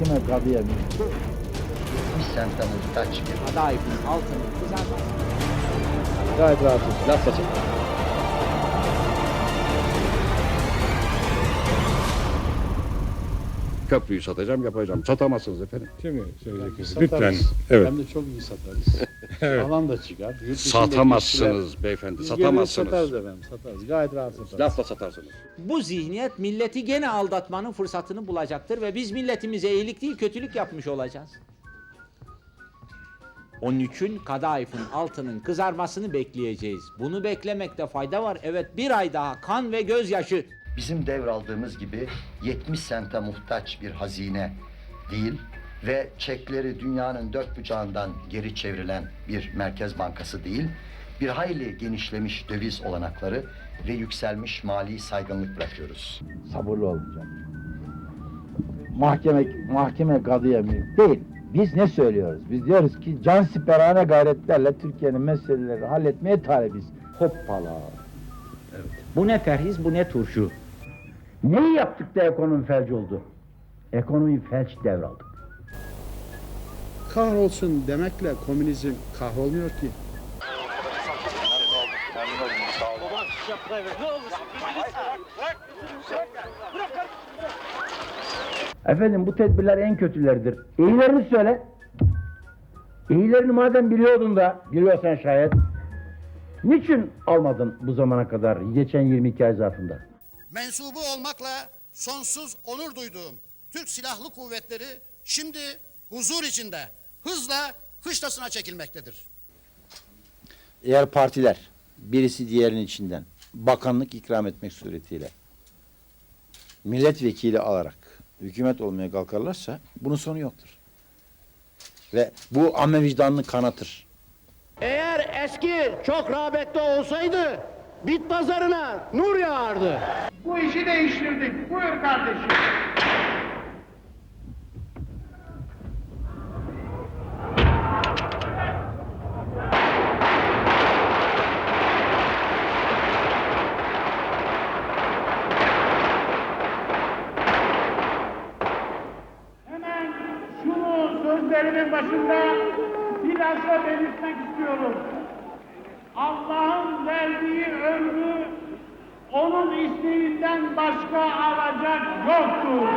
mahkeme kadıya bir Bir sente muhtaç bir Kadayıfın altının kızarması. gayet rahatsız. Laf saçın. Köprüyü satacağım yapacağım. Satamazsınız efendim. Değil mi söyleyeceksiniz? Satarız. Lütfen. Evet. Hem de çok iyi satarız. Alan da çıkar. Yurt Satamazsınız beyefendi. Biz geliriz satarız Satamazsınız. efendim satarız. Gayet rahat satarız. Lafla satarsınız. Bu zihniyet milleti gene aldatmanın fırsatını bulacaktır ve biz milletimize iyilik değil kötülük yapmış olacağız. Onun için kadayıfın altının kızarmasını bekleyeceğiz. Bunu beklemekte fayda var. Evet bir ay daha kan ve gözyaşı. Bizim devraldığımız gibi 70 sente muhtaç bir hazine değil ve çekleri dünyanın dört bucağından geri çevrilen bir merkez bankası değil, bir hayli genişlemiş döviz olanakları ve yükselmiş mali saygınlık bırakıyoruz. Sabırlı olacağım. Mahkeme mahkeme kadıya mülk değil. Biz ne söylüyoruz? Biz diyoruz ki can siperhane gayretlerle Türkiye'nin meselelerini halletmeye talibiz. Hoppala. Bu ne perhiz bu ne turşu. Neyi yaptık da ekonomi felç oldu? Ekonomi felç devraldık. Kahrolsun demekle komünizm kahrolmuyor ki. Efendim bu tedbirler en kötüleridir. İyilerini söyle. İyilerini madem biliyordun da, biliyorsan şayet. Niçin almadın bu zamana kadar, geçen 22 ay zarfında? Mensubu olmakla sonsuz onur duyduğum Türk Silahlı Kuvvetleri şimdi huzur içinde hızla kışlasına çekilmektedir. Eğer partiler birisi diğerinin içinden bakanlık ikram etmek suretiyle milletvekili alarak hükümet olmaya kalkarlarsa bunun sonu yoktur. Ve bu amme vicdanını kanatır. Eğer eski çok rağbette olsaydı bit pazarına nur yağardı. Bu işi değiştirdik. Buyur kardeşim. Hemen şunu sözlerimin başında biraz da belirtmek istiyorum. Allah'ın verdiği ömrü onun isteğinden başka alacak yoktur.